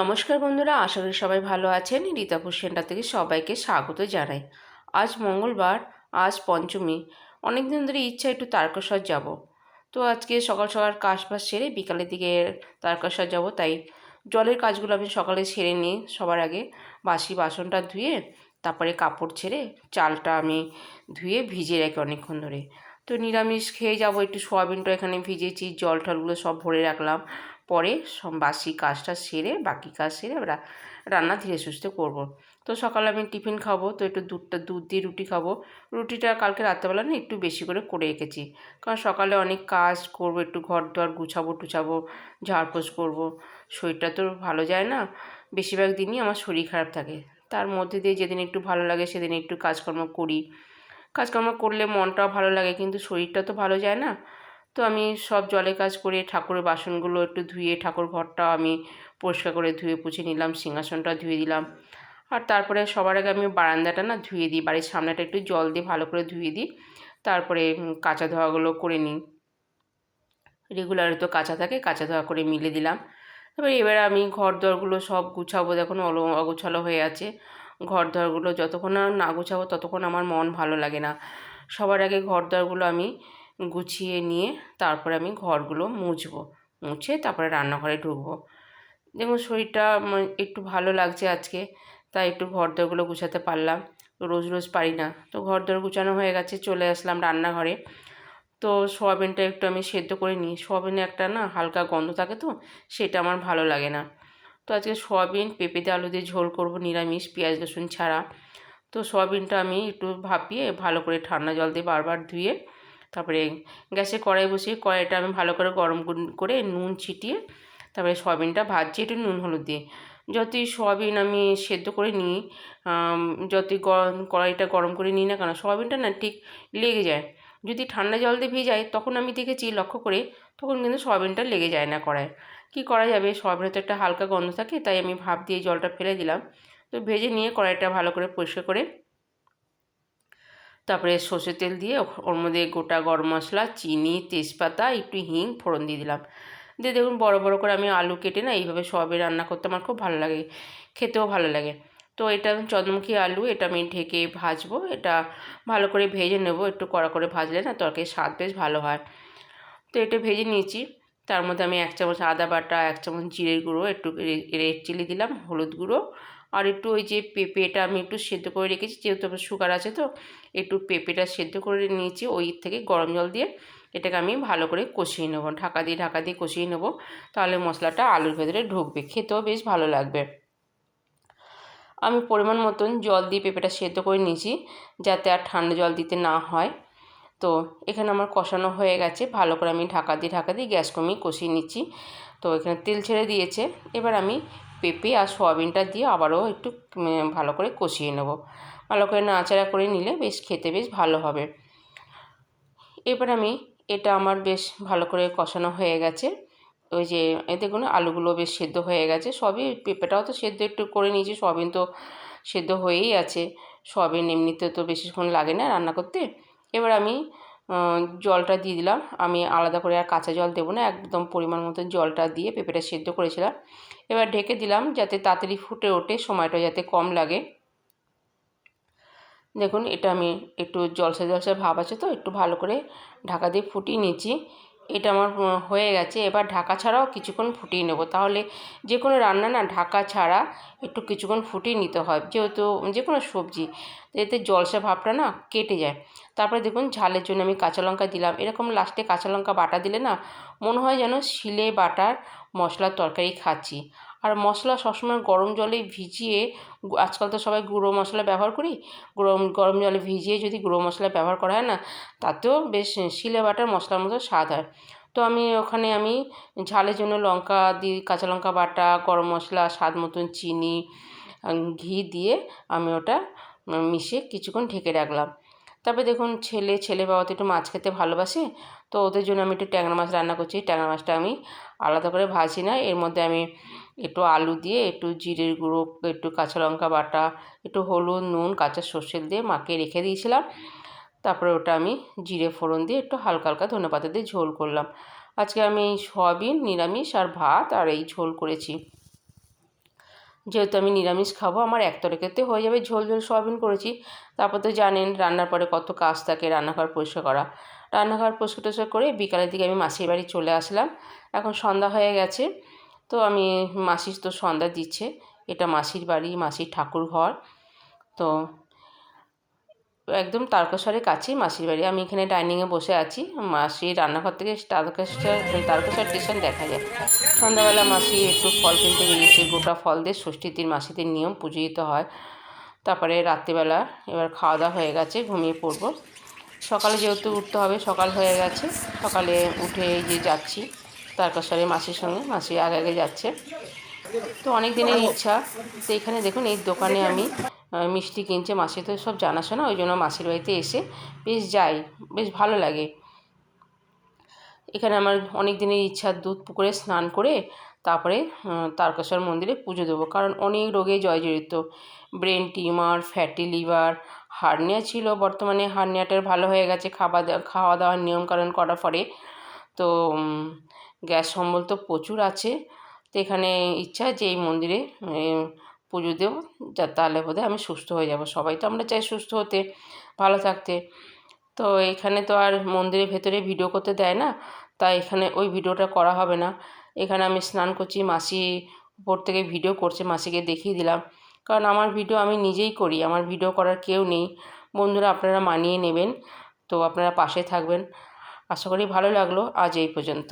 নমস্কার বন্ধুরা, আশা করি সবাই ভালো আছেন। রীতাপুর সেন্টার থেকে সবাইকে স্বাগত জানাই। আজ মঙ্গলবার, আজ পঞ্চমী। অনেক দিন ধরে ইচ্ছা একটু তারকেশ্বর যাব। তো আজকে সকাল সকাল কাজ বাজ সেরে বিকালের দিকে তারকেশ্বর যাব, তাই জলের কাজগুলো আমি সকালে সেরে নিই সবার আগে। বাসি বাসনটা ধুয়ে, তারপরে কাপড় ছেড়ে, চালটা আমি ধুয়ে ভিজিয়ে রাখি অনেকক্ষণ ধরে। তো নিরামিষ খেয়ে যাব, একটু সোয়াবিনটা এখানে ভিজেছি জল টলগুলো সব ভরে রাখলাম। পরে বাসি কাজটা সেরে, বাকি কাজ সেরে আমরা রান্না ধীরে সুস্থে করব। তো সকালে আমি টিফিন খাব, তো একটু দুধটা, দুধ দিয়ে রুটি খাব। রুটিটা কালকে রাত্রেবেলা না একটু বেশি করে করে রেখেছি। কারণ সকালে অনেক কাজ করব, একটু ঘর দর গুছাবো, টুছাবো ঝাড়পোছ করব। শরীরটা তো ভালো যায় না, বেশিরভাগ দিনই আমার শরীর খারাপ থাকে। তার মধ্যে দিয়ে যেদিন একটু ভালো লাগে সেদিন একটু কাজকর্ম করি। কাজকর্ম করলে মনটাও ভালো লাগে, কিন্তু শরীরটা তো ভালো যায় না। তো আমি সব জলে কাজ করে ঠাকুরের বাসনগুলো একটু ধুয়ে ঠাকুর ঘরটা আমি পরিষ্কার করে ধুয়ে পুছে নিলাম, সিংহাসনটা ধুয়ে দিলাম। আর তারপরে সবার আগে আমি বারান্দাটা না ধুয়ে দিই, বাড়ির সামনেটা একটু জল দিয়ে ভালো করে ধুয়ে দিই। তারপরে কাঁচা ধোয়াগুলো করে নিই। রেগুলার তো কাঁচা থাকে, কাঁচা ধোয়া করে মিলে দিলাম। এবার এবার আমি ঘর দরগুলো সব গুছাবো, দেখুন অলো, অগোছালো হয়ে আছে। ঘর দরগুলো যতক্ষণ না গুছাবো ততক্ষণ আমার মন ভালো লাগে না। সবার আগে ঘর দরগুলো আমি গুছিয়ে নিয়ে তারপরে আমি ঘরগুলো মুছবো। মুছে তারপরে রান্নাঘরে ঢুকবো। দেখুন শরীরটা একটু ভালো লাগছে আজকে, তাই একটু ঘর দরগুলো গুছাতে পারলাম। রোজ রোজ পারি না। তো ঘর দর গুছানো হয়ে গেছে, চলে আসলাম রান্নাঘরে। তো সোয়াবিনটা একটু আমি সেদ্ধ করে নিই। সোয়াবিনে একটা না হালকা গন্ধ থাকে তো, সেটা আমার ভালো লাগে না। তো আজকে সোয়াবিন পেঁপেতে আলু দিয়ে ঝোল করব, নিরামিষ, পেঁয়াজ, রসুন ছাড়া। তো সোয়াবিনটা আমি একটু ভাপিয়ে ভালো করে ঠান্ডা জল দিয়ে বারবার ধুয়ে তারপরে গ্যাসে কড়াই বসিয়ে কড়াইটা আমি ভালো করে গরম করে নুন ছিটিয়ে তারপরে সয়াবিনটা ভাজছি একটু নুন হলুদ দিয়ে। যতই সয়াবিন আমি সেদ্ধ করে নিই যতই কড়াইটা গরম করে নিই না কেন, সয়াবিনটা না ঠিক লেগে যায়। যদি ঠান্ডা জল দিয়ে ভিজাই, তখন আমি দেখেছি লক্ষ্য করে তখন কিন্তু সয়াবিনটা লেগে যায় না কড়ায়। কি করা যাবে? সয়াবিনের তো একটা হালকা গন্ধ থাকে, তাই আমি ভাপ দিয়ে জলটা ফেলে দিলাম। তো ভেজে নিয়ে কড়াইটা ভালো করে পরিষ্কার করে তারপরে সর্ষে তেল দিয়ে ওর মধ্যে গোটা গরম মশলা, চিনি, তেজপাতা, একটু হিং, ফোড়ন দিয়ে দিলাম। দিয়ে দেখুন বড় বড় করে আমি আলু কেটে না এইভাবে সবে রান্না করতে আমার খুব ভালো লাগে, খেতেও ভালো লাগে। তো এটা চন্দ্রমুখী আলু, এটা আমি ঢেকে ভাজবো, এটা ভালো করে ভেজে নেব, একটু কড়া করে ভাজলে না তরকারির স্বাদ বেশ ভালো হয়। তো এটা ভেজে নিয়েছি, তার মধ্যে আমি এক চামচ আদা বাটা, এক চামচ জিরের গুঁড়ো, একটু রেড চিলি দিলাম, হলুদ গুঁড়ো আর একটু ওই যে পেঁপেটা আমি একটু সেদ্ধ করে রেখেছি, যেহেতু আমার সুগার আছে তো, একটু পেঁপেটা সেদ্ধ করে নিয়েছি, ওই থেকে গরম জল দিয়ে এটাকে আমি ভালো করে কষিয়ে নেব, ঢাকা দিয়ে ঢাকা দিয়ে কষিয়ে নেব, তাহলে মশলাটা আলুর ভেতরে ঢুকবে, খেতেও বেশ ভালো লাগবে। আমি পরিমাণ মতন জল দিয়ে পেঁপেটা সেদ্ধ করে নিয়েছি, যাতে আর ঠান্ডা জল দিতে না হয়। তো এখানে আমার কষানো হয়ে গেছে, ভালো করে আমি ঢাকা দিয়ে ঢাকা দিয়ে গ্যাস কমিয়ে কষিয়ে নিচ্ছি। তো এখানে তেল ছেড়ে দিয়েছে, এবার আমি পেঁপে আর সয়াবিনটা দিয়ে আবারও একটু ভালো করে কষিয়ে নেব। ভালো করে নাড়াচাড়া করে নিলে বেশ খেতে বেশ ভালো হবে। এবার আমি এটা আমার বেশ ভালো করে কষানো হয়ে গেছে। ওই যে দেখুন, আলুগুলো বেশ সেদ্ধ হয়ে গেছে। সবই পেঁপেটাও তো সেদ্ধ একটু করে নিয়েছি, সয়াবিন তো সেদ্ধ হয়েই আছে। সয়াবিন এমনিতে তো বেশিক্ষণ লাগে না রান্না করতে। এবার আমি জলটা দিয়ে দিলাম। আমি আলাদা করে আর কাঁচা জল দেবো না, একদম পরিমাণ মতো জলটা দিয়ে পেঁপেটা সেদ্ধ করেছিলাম। এবার ঢেকে দিলাম যাতে তাড়াতাড়ি ফুটে ওঠে, সময়টা যাতে কম লাগে। দেখুন, এটা আমি একটু জলসা জলসা ভাব আছে তো, একটু ভালো করে ঢাকা দিয়ে ফুটিয়ে নিয়েছি এটা আমার হয়ে গেছে। এবার ঢাকা ছাড়াও কিছুক্ষণ ফুটিয়ে নেব। তাহলে যে কোনো রান্না না, ঢাকা ছাড়া একটু কিছুক্ষণ ফুটিয়ে নিতে হয়। যেহেতু যে কোনো সবজি, এতে জলসা ভাবটা না কেটে যায়। তারপরে দেখুন, ঝালের জন্য আমি কাঁচা লঙ্কা দিলাম। এরকম লাস্টে কাঁচা লঙ্কা বাটা দিলে না, মনে হয় যেন শিলে বাটার মশলার তরকারি খাচ্ছি। আর মশলা সবসময় গরম জলে ভিজিয়ে আজকাল তো সবাই গুঁড়ো মশলা ব্যবহার করি। গুঁড়ো গরম জলে ভিজিয়ে যদি গুঁড়ো মশলা ব্যবহার করা হয় না, তাতেও বেশ শিলে বাটার মশলার মতো স্বাদ হয়। তো আমি ওখানে আমি ঝালের জন্য লঙ্কা দিই কাঁচা লঙ্কা বাটা, গরম মশলা, স্বাদ মতন চিনি ঘি দিয়ে আমি ওটা মিশিয়ে কিছুক্ষণ ঢেকে রাখলাম। তারপরে দেখুন ছেলে ছেলে বাবা তো একটু মাছ খেতে ভালোবাসে, তো ওদের জন্য আমি একটু ট্যাংরা মাছ রান্না করছি। ট্যাংরা মাছটা আমি আলাদা করে ভাজি না, এর মধ্যে আমি একটু আলু দিয়ে, একটু জিরের গুঁড়ো, একটু কাঁচা লঙ্কা বাটা, একটু হলুদ, নুন, কাঁচা সর্ষে দিয়ে মাখিয়ে রেখে দিয়েছিলাম। তারপরে ওটা আমি জিরে ফোড়ন দিয়ে একটু হালকা হালকা ধনে পাতা দিয়ে ঝোল করলাম। আজকে আমি সয়াবিন, নিরামিষ আর ভাত আর এই ঝোল করেছি। যেহেতু আমি নিরামিষ খাব, আমার এক তরকারিতে হয়ে যাবে ঝোল ঝোল সয়াবিন করেছি। তারপর তো জানেন, রান্নার পরে কত কাজ থাকে রান্নাঘর পরিষ্কার করা। রান্নাঘর পরিষ্কার টরিষ্কার করে বিকালের দিকে আমি মাসির বাড়ি চলে আসলাম। এখন সন্ধ্যা হয়ে গেছে। তো আমি মাসির তো সন্ধ্যা দিচ্ছে। এটা মাসির বাড়ি, মাসির ঠাকুর ঘর। তো একদম তারকেশ্বরের কাছেই মাসির বাড়ি। আমি এখানে ডাইনিংয়ে বসে আছি। মাসির রান্নাঘর থেকে তারকেশ্বর তারকেশ্বর স্টেশন দেখা যায়। সন্ধ্যাবেলা মাসি একটু ফল কিনতে বেরিয়েছে। গোটা ফল দিয়ে ষষ্ঠীতির মাসিদের নিয়ম পুজো দিতে হয়। তারপরে রাত্রিবেলা এবার খাওয়া দাওয়া হয়ে গেছে, ঘুমিয়ে পড়ব। সকালে যেহেতু উঠতে হবে, সকাল হয়ে গেছে। সকালে উঠে যে যাচ্ছি। তারকেশ্বরে মাসির সঙ্গে, মাসি আগে আগে যাচ্ছে। তো অনেক দিনের ইচ্ছা। তো এখানে দেখুন, এই দোকানে আমি মিষ্টি কিনছে। মাসি তো সব জানাশোনা, ওই জন্য মাসির বাড়িতে এসে বেশ যাই, বেশ ভালো লাগে। এখানে আমার অনেক দিনের ইচ্ছা, দুধ পুকুরে স্নান করে তারপরে তারকেশ্বর মন্দিরে পুজো দেবো। কারণ অনেক রোগে জর্জরিত brain tumour, fatty liver, hernia ছিল বর্তমানে। হার্নিয়াটার ভালো হয়ে গেছে দাওয়া খাওয়া দাওয়ার নিয়মকানুন করার পরে। তো গ্যাস সম্বল তো প্রচুর আছে। তো এখানে ইচ্ছা যে এই মন্দিরে পুজো দেবো। যা, তাহলে বোধহয় আমি সুস্থ হয়ে যাব। সবাই তো আমরা চাই সুস্থ হতে, ভালো থাকতে। তো এখানে তো আর মন্দিরের ভেতরে ভিডিও করতে দেয় না। তাই এখানে ওই ভিডিওটা করা হবে না। এখানে আমি স্নান করছি, মাসি উপর থেকে ভিডিও করছে, মাসিকে দেখিয়ে দিলাম। কারণ আমার ভিডিও আমি নিজেই করি, আমার ভিডিও করার কেউ নেই। বন্ধুরা, আপনারা মানিয়ে নেবেন। তো আপনারা পাশে থাকবেন। আশা করি ভালো লাগল আজ এই পর্যন্ত।